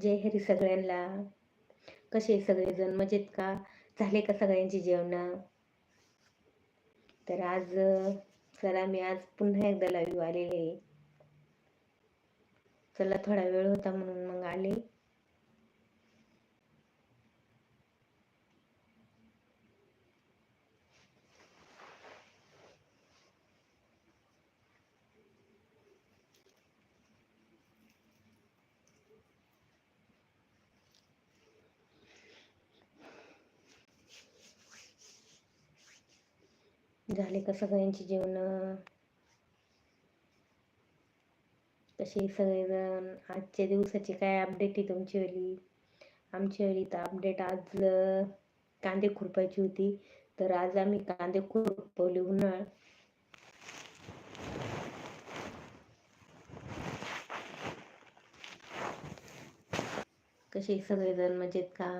जय हरी सगळ्यांना कसे सगळेजण मजेत का? झाले का सगळ्यांची जेवण? तर आज चला मी आज पुन्हा एकदा लाईव्ह आलेले चला थोडा वेळ होता म्हणून मग आले. झाले का सगळ्यांची जेवण? कसे सगळेजण? आजच्या दिवसाची काय अपडेट आहे तुमची वाली? आमची वाली तर अपडेट आज कांदे खुरपायची होती. तर आज आम्ही कांदे खुरपवले उन्हाळ कसे सगळेजण मजेत का?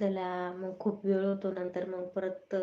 चला मग खूप वेळ होतो नंतर मग परत